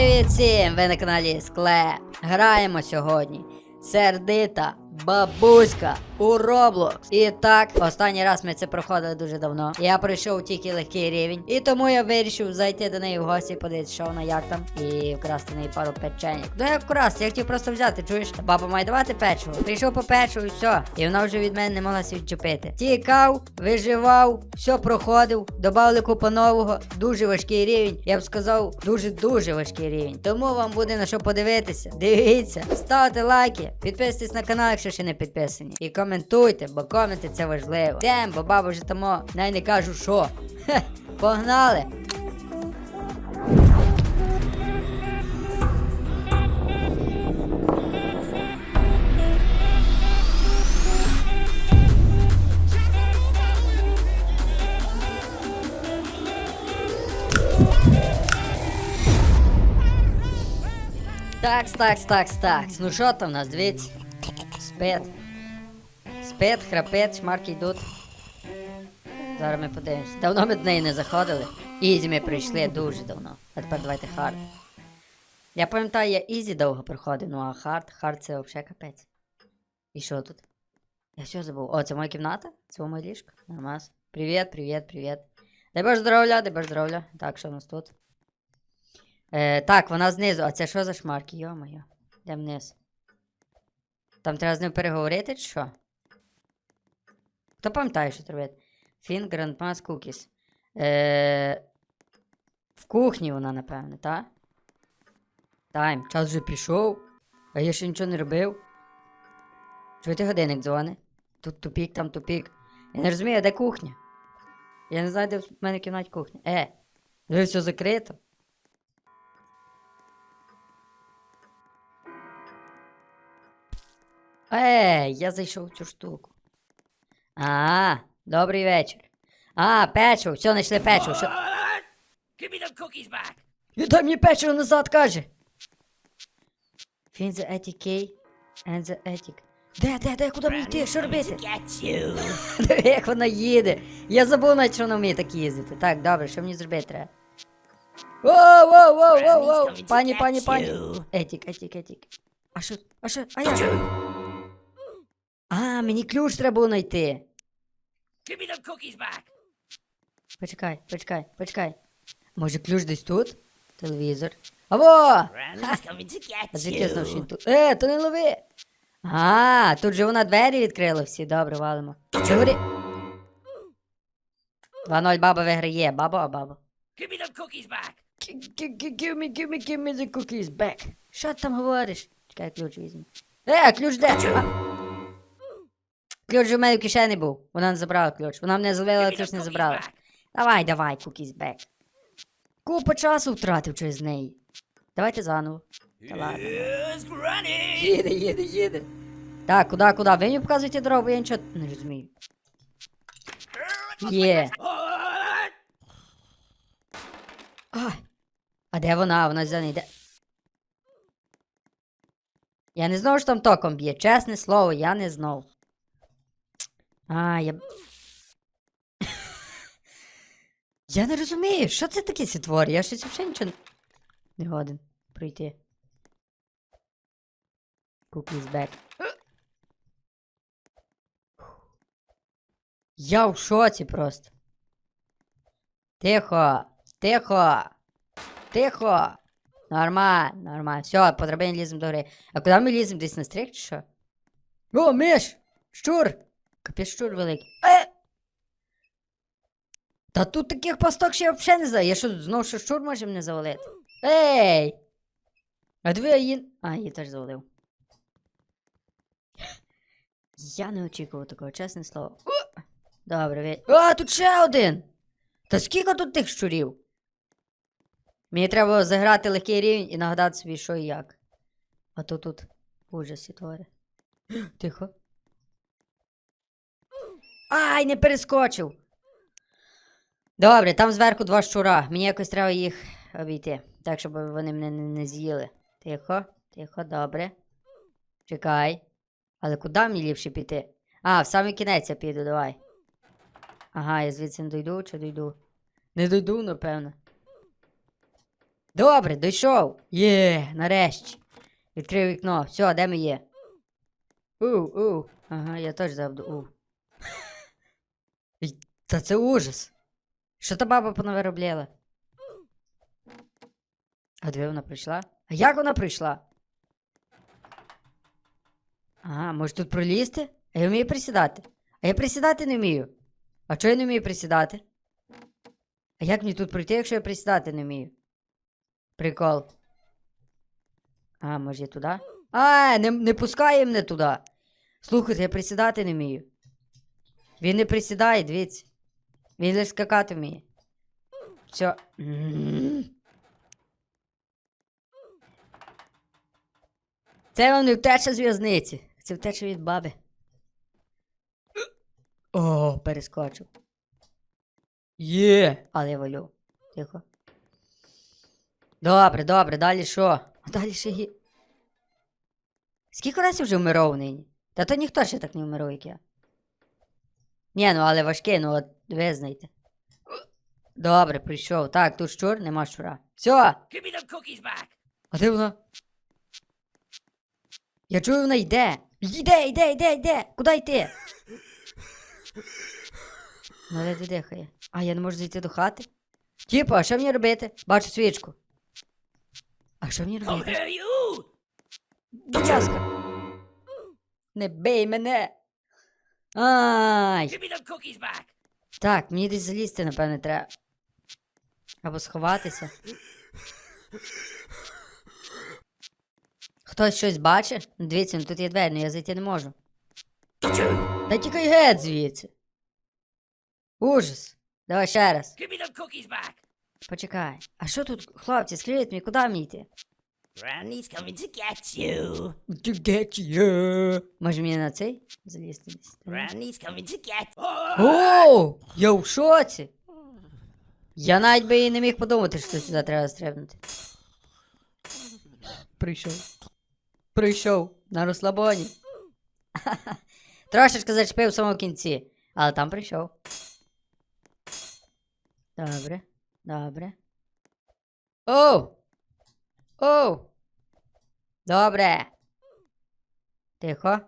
Привіт всім! Ви на каналі Скле. Граємо сьогодні. Сердита бабуська у Roblox. І так, останній раз ми це проходили дуже давно. Я пройшов тільки легкий рівень. І тому я вирішив зайти до неї в гості, подивитися, що вона як там, і вкрасти неї пару печеньок. Ну як вкрасти, я хотів просто взяти, чуєш? Баба має давати печиво. Прийшов по печиво і все. І вона вже від мене не могла відчепити. Тікав, виживав, все проходив, добавили купу нового, дуже важкий рівень. Я б сказав, дуже-дуже важкий рівень. Тому вам буде на що подивитися. Дивіться, ставте лайки, підписуйтесь на канал, якщо ще не підписані. І коментуйте, бо коменти це важливо. Тем, бо баба вже тому, най не кажу що. Хе, погнали! Такс, такс, такс, такс. Ну що там у нас, дивіться. Спит. Спит, храпить, шмарки йдуть. Зараз ми подивимося. Давно ми до неї не заходили. Ізі ми прийшли дуже давно. А тепер давайте хард. Я пам'ятаю, я Ізі довго проходив, ну а хард, хард це взагалі капець. І що тут? Я все забув. О, це моя кімната? Це моє ліжко? Нормас. Привіт, привіт, привіт. Дай Боже здоров'я, дай Боже здоров'я. Так, що у нас тут? Е, так, вона знизу. А це що за шмарки? Йо-моє. Йдемо вниз. Там треба з ним переговорити, чи що? Хто пам'ятає, що треба? Фін Grandma's Cookies. Е, в кухні вона, напевне, так? Тайм, час вже пішов. А я ще нічого не робив. Чуєте годинник дзвони? Тут тупік, там тупік. Я не розумію, де кухня? Я не знаю, де в мене кімнаті кухня. Е, де все закрито. Ей, я зайшов в цю штуку. А, добрий вечір. А, печиво, все, знайшли печиво. Що... Give me them cookies back. Дай мені печиво назад, каже. Find the key and the attic. Де, де, де, куди мені йти? Що робити? Get you. Диви, як вона їде. Я забув навіть, що вона вміє так їздити. Так, добре, що мені зробити треба? Воу, воу, воу, воу, воу. Пані, пані, пані. Етік, етік, етік. А що? А що? А я? А, мені ключ треба було знайти. Give me them cookies back. Почекай, почекай, почекай. Може ключ десь тут? Телевізор. Аво! А звідки знав, що він тут? Е, то не лови! А, тут же вона двері відкрила всі. Добре, валимо. Говори. 2-0 баба виграє. Баба, а баба. Give me them cookies back. Give me, give me, give me the cookies back. Що ти там говориш? Чекай, ключ візьму. Е, ключ де? А. Ключ в мене в кишені був. Вона не забрала ключ. Вона мене зловила, а ключ не забрала. Давай, давай, cookies back. Купа часу втратив через неї. Давайте заново. Та ладно. Їде, їде, їде. Так, куди, куди? Ви мені показуєте дорогу, я нічого не розумію. Є. Ай. А де вона? Вона за неї де. Я не знав, що там током б'є. Чесне слово, я не знав. А, я. я не розумію, що це таке сітвор? Я щось взагалі нічого не годен пройти. Cookies back. Я в шоці просто. Тихо, тихо, тихо. Нормально, нормально. Все, по драбині ліземо до гри. А куди ми ліземо? Десь на стрік чи що? О, миш! Щур! Капець щур великий. Е! Та тут таких пасток ще я взагалі не знаю. Я що, знову що щур може мене завалити? Ей! А диви, а її... А, її теж завалив. Я не очікував такого, чесне слово. Добре, ви. А, тут ще один! Та скільки тут тих щурів? Мені треба заграти легкий рівень і нагадати собі, що і як. А то тут ужасі твори. Тихо. Ай, не перескочив. Добре, там зверху два щура. Мені якось треба їх обійти. Так, щоб вони мене не, з'їли. Тихо, тихо, добре. Чекай. Але куди мені ліпше піти? А, в самий кінець я піду, давай. Ага, я звідси не дойду чи дойду? Не дойду, напевно. Добре, дійшов. Є, нарешті. Відкрив вікно. Все, де ми є? У, у. Ага, я теж завжди у. Та це ужас. Що та баба понавиробляла? А де вона прийшла? А як вона прийшла? Ага, може тут пролізти? А я вмію присідати. А я присідати не вмію. А чого я не вмію присідати? А як мені тут пройти, якщо я присідати не вмію? Прикол. А, може я туди? А, не, не пускає мене туди. Слухайте, я присідати не вмію. Він не присідає, дивіться. Він лише скакати вміє. Все. Це вам не втеча з в'язниці. Це втеча від баби. О, перескочив. Є. Але я валю. Тихо. Добре, добре, далі що? А далі ще гі. Скільки разів вже вмирав нині? Та то ніхто ще так не вмирав, як я. Ні, ну але важкий, ну от визнайте. Добре, прийшов. Так, тут щур, нема щура. Все! Give me them cookies back. А де вона? Я чую, вона йде. Йде, йде, йде, йде. Куди йти? Ну, де дихає. А, я не можу зайти до хати. Тіпо, а що мені робити? Бачу свічку. А що мені робити? Будь ласка. Не бий мене. Ай. Так, мені десь залізти, напевне, треба. Або сховатися. Хтось щось бачить? Ну, Дивіться, ну тут є двері, але я зайти не можу. Та тікай геть звідси. Ужас. Давай ще раз. Give me them cookies back. Почекай. А що тут, хлопці, скажіть мені, куди мені йти? Granny's coming to get you. To get you. Може мені на цей залізти десь? Granny's coming to get. О, я в шоці. Я навіть би і не міг подумати, що сюди треба стрибнути. Прийшов. Прийшов на розслабоні. Трошечки зачепив в самому кінці, але там прийшов. Добре, добре. Оу! Оу! Добре. Тихо.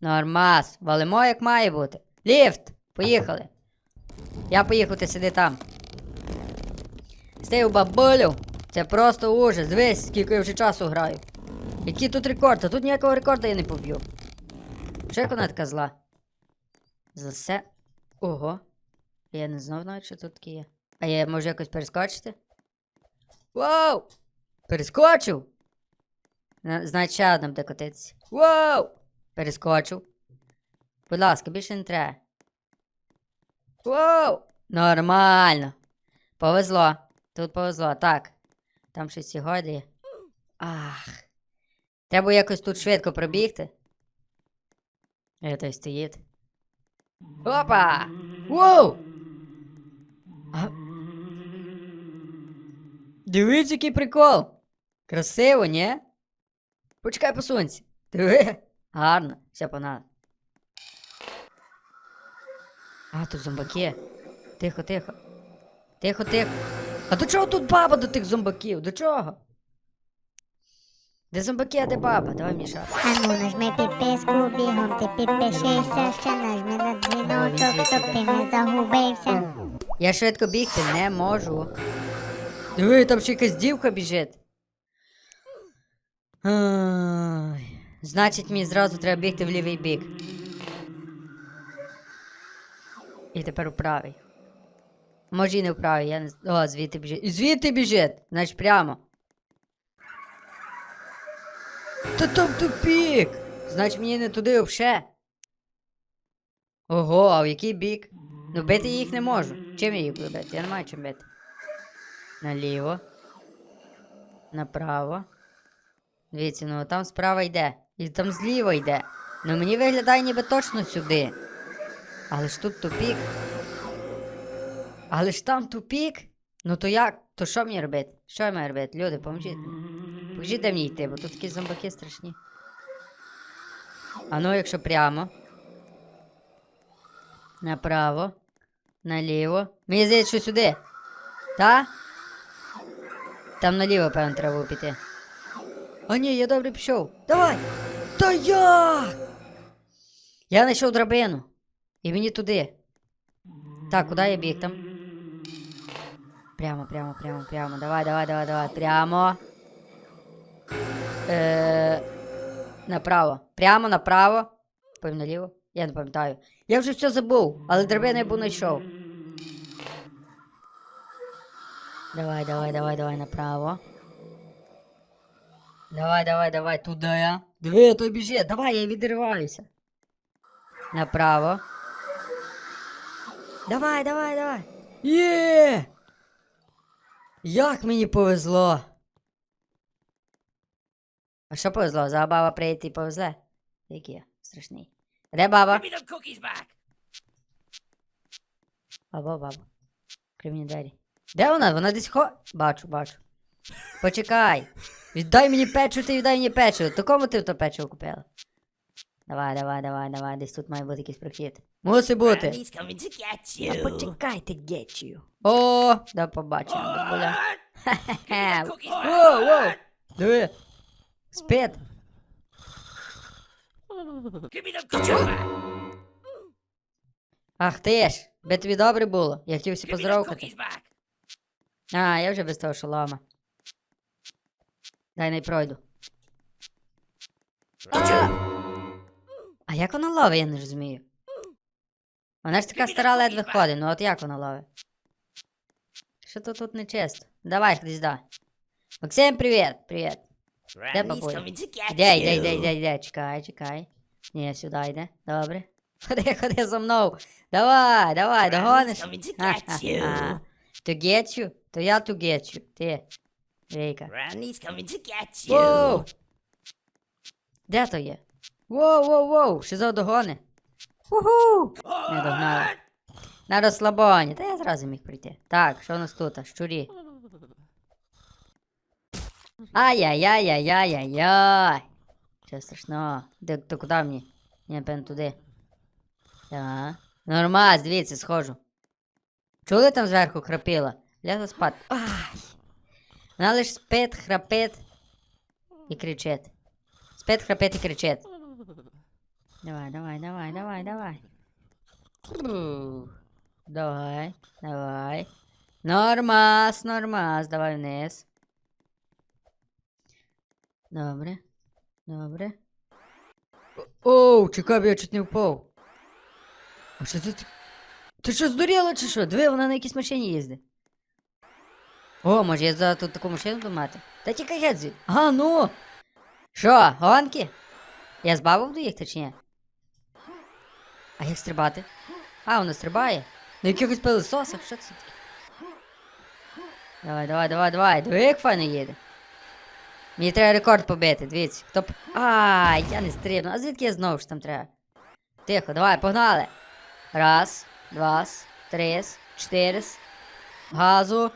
Нормас. Валимо як має бути. Ліфт! Поїхали. Я поїхав, ти сиди там. Стив бабулю. Це просто ужас. Дивись, скільки я вже часу граю. Який тут рекорд? А тут ніякого рекорду я не поб'ю. Вона така зла? За все. Ого. Я не знав навіть, що тут таке є. А я можу якось перескочити? Вау! Перескочив! На- Значить, ще котитися. Вау! Перескочив. Будь ласка, більше не треба. Вау! Нормально. Повезло. Тут повезло. Так. Там щось сьогодні. Ах. Треба якось тут швидко пробігти. Е, той стоїть. Опа! Воу! А... Дивіться, який прикол! Красиво, ні? Почекай посунься. Диви. Гарно. Все погнали. А, тут зомбаки. Тихо, тихо. Тихо, тихо. А до чого тут баба до тих зомбаків? До чого? Де зомбаки, а де баба? Давай мішати. Ану, нажми підписку, бігом ти підпишися, ще нажми на дзвіночок, щоб ти не загубився. Я швидко бігти не можу. Диви, там ще якась дівка біжить. Ай. Значить, мені зразу треба бігти в лівий бік. І тепер у правий. Може і не в правий, я не О, звідти біжить. Звідти біжить! Значить прямо. Та там тупік! Значить мені не туди взагалі. Ого, а в який бік? Ну бити їх не можу. Чим я їх буду бити? Я не маю чим бити. Наліво. Направо. Дивіться, ну там справа йде. І там зліва йде. Ну мені виглядає ніби точно сюди. Але ж тут тупік. Але ж там тупік. Ну то як? То що мені робити? Що я маю робити? Люди, поможіть. Покажіть, де мені йти, бо тут такі зомбаки страшні. А ну, якщо прямо. Направо. Наліво. Мені здається, що сюди. Та? Там наліво, певно, треба піти. А ні, я добре пішов. Давай! Та як? Я знайшов драбину. І мені туди. Так, куди я біг там? Прямо, прямо, прямо, прямо. Давай, давай, давай, давай. Прямо. Е, направо. Прямо, направо. Потім наліво. Я не пам'ятаю. Я вже все забув, але драбину я був знайшов. Давай, давай, давай, давай направо. Давай, давай, давай, туди я. Диви, той біжить. Давай, я відриваюся. Направо. Давай, давай, давай. Є! Як мені повезло. А що повезло? За баба прийти і повезе? Який я страшний. Де баба? Баба, баба. Кривні двері. Де вона? Вона десь хо. Бачу, бачу. Почекай. Віддай мені печиво, ти віддай мені печиво. То кому ти то печиво купила? Давай, давай, давай, давай. Десь тут має бути якийсь прохід. Мусить бути. Granny's coming to get Та you. почекайте. О, до побачення, бабуля. Хе-хе. Воу, воу. Диви. Спит. Give me. Ах ти ж. Би тобі добре було. Я хотів всі Give me поздоровкати. cookies back. А, я вже без того шолома. Дай не пройду. А як вона ловить, я не розумію. Вона ж така стара ледве ходить, ну от як вона ловить? Що то тут нечисто? Давай, ходи да. Максим, привіт, привіт. Granny's бабуля? Іде, іде, you. іде, іде, чекай, чекай. Ні, сюди йде, добре. Ходи, ходи за мною. Давай, давай, догониш. to get you. To get you? То я to get you. Ти. Вейка. Granny's coming to get Воу! Де то є? Воу, воу, воу, Шизо догони. Уху! Не догнали. На розслабоні, та я зразу міг прийти. Так, що у нас тут? Щурі. Ай-яй-яй-яй-яй-яй. Що страшного? Де, то куди мені? Ні, певно, туди. Так. Нормас, дивіться, схожу. Чули там зверху храпіла? Лягла спати. Ай! Вона лиш спить, храпить і кричить. Спить, храпить і кричить. Давай, давай, давай, давай, давай. Давай, давай. Нормас, нормас, давай вниз. Добре. Добре. Оу, чекай, я чуть не впав. А що це? ти- Ти що здуріла чи що? Диви, вона на якійсь машині їздить. О, може я за тут таку машину буду мати? Та тікай геть. А, ну. Що, гонки? Я з бабою буду їхати чи ні? А як стрибати? А, вона стрибає. На якихось пилососах, що це таке? Давай, давай, давай, давай. Диви, як файно їде. Мені треба рекорд побити, дивіться. Хто б. Ай, я не стрибну. А звідки я знову ж там треба? Тихо, давай, погнали. Раз, два, три, чотири. Газу.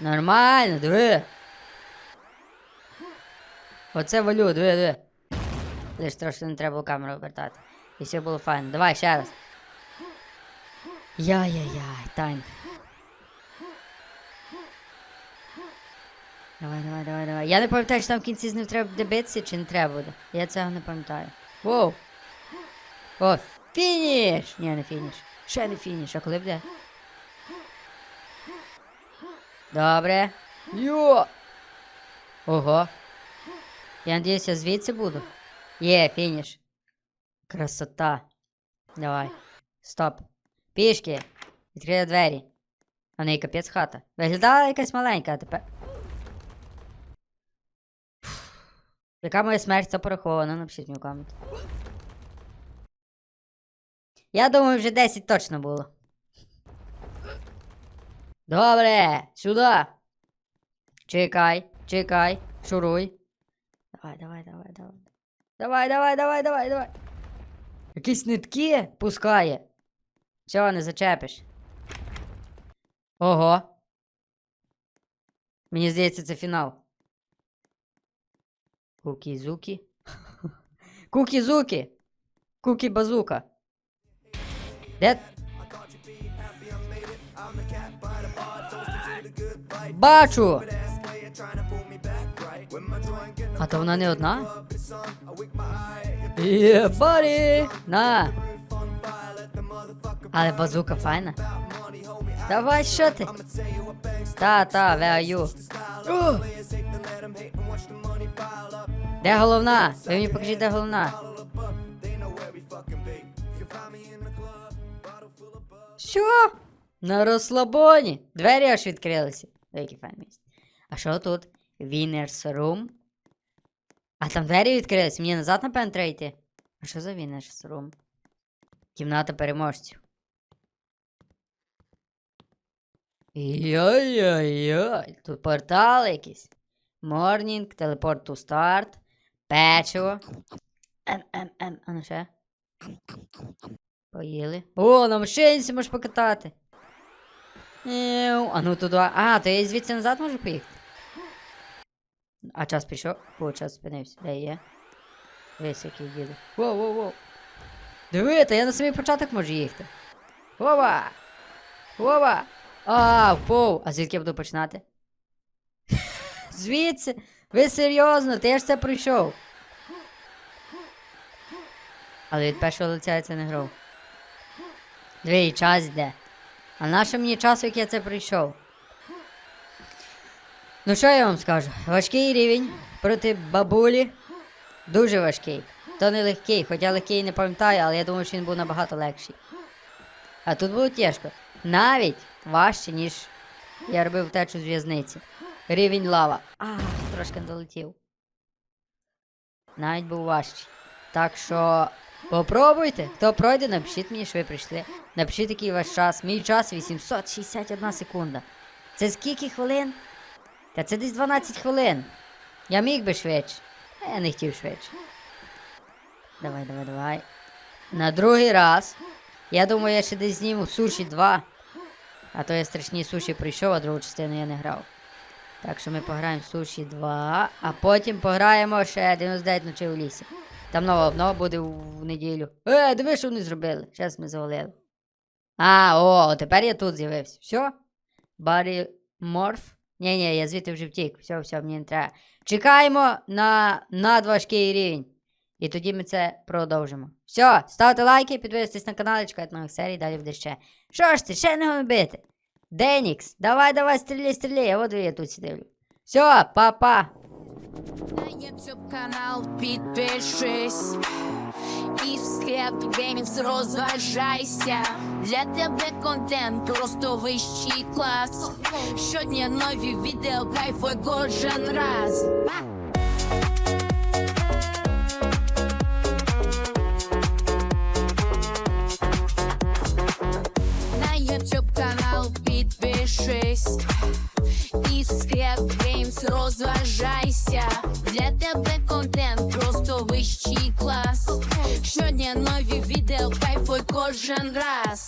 Нормально, диви. Оце валю, диви, диви. Лиш трошки не треба було камеру обертати. І все було файно. Давай ще раз. Яй-яй-яй, тайм. Давай, давай, давай, давай. Я не пам'ятаю, чи там в кінці з ним треба буде чи не треба буде. Я цього не пам'ятаю. Воу! О, фініш! Ні, не фініш. Ще не фініш, а коли буде? Добре. Йо! Ого. Я надіюсь, я звідси буду. Є, фініш. Красота. Давай. Стоп. Пішки. Відкрили двері. А неї капець хата. Виглядала якась маленька, а тепер. Яка моя смерть це порахована? Напишіть мені в комент. Я думаю, вже 10 точно було. Добре, сюди. Чекай, чекай, шуруй. Давай, давай, давай, давай. Давай, давай, давай, давай, давай. Якісь нитки пускає. Все, не зачепиш. Ого. Мені здається, це фінал. Кукі-зукі. Кукі-зукі. Кукі-базука. Де? Бачу! А то вона не одна? Є, барі! На! Але базука файна. Давай, що ти? Та, та, where are you? О! Де головна? Ви мені покажіть, де головна. Що? На розслабоні. Двері аж відкрилися. Який файн. А що тут? Winners Room. А там двері відкрились. Мені назад, напевно, треба. А що за Winners Room? Кімната переможців. Йой-йой-йой. Тут портал якийсь. Морнінг, телепорт to старт, печиво. Ем, а ну ще. Поїли. О, на машинці можеш покатати. Еу, А ну туди. А, то я звідси назад можу поїхати. А час пішов? О, час спинився. Де є? Весь який їде. Воу, воу, воу. Диви, то я на самий початок можу їхати. Вова! Вова! А, впов! А звідки я буду починати? Звідси? Ви серйозно, ти ж це пройшов. Але від першого лиця я це не грав. Дві час йде. А наше мені часу, як я це пройшов? Ну що я вам скажу? Важкий рівень проти бабулі. Дуже важкий. То не легкий, хоча легкий не пам'ятаю, але я думаю, що він був набагато легший. А тут було тяжко. Навіть важче, ніж я робив втечу з в'язниці. Рівень лава. А, трошки долетів. Навіть був важчий. Так що попробуйте. Хто пройде, напишіть мені, що ви прийшли. Напишіть, який ваш час. Мій час 861 секунда. Це скільки хвилин? Та це десь 12 хвилин. Я міг би швидше. Я не хотів швидше. Давай, давай, давай. На другий раз. Я думаю, я ще десь зніму суші 2. А то я страшні суші прийшов, а другу частину я не грав. Так що ми пограємо суші 2, а потім пограємо ще 99 ночей у лісі. Там нова обнова буде в, неділю. Е, диви, що вони зробили. Зараз ми завалили. А, о, тепер я тут з'явився. Все? Барі морф? Ні, ні, я звідти вже втік. Все, все, мені не треба. Чекаємо на надважкий рівень. І тоді ми це продовжимо. Все, ставте лайки, підписуйтесь на канал чекайте нових серій, далі буде ще. Що ж ти, ще не бити? Денікс, давай, давай, стріляй, стріляй, а от я тут сидів. Все, па-па. На YouTube канал підпишись і в склеп геймінгс розважайся. Для тебе контент просто вищий клас. Щодня нові відео, кайфуй кожен раз. Кожен раз.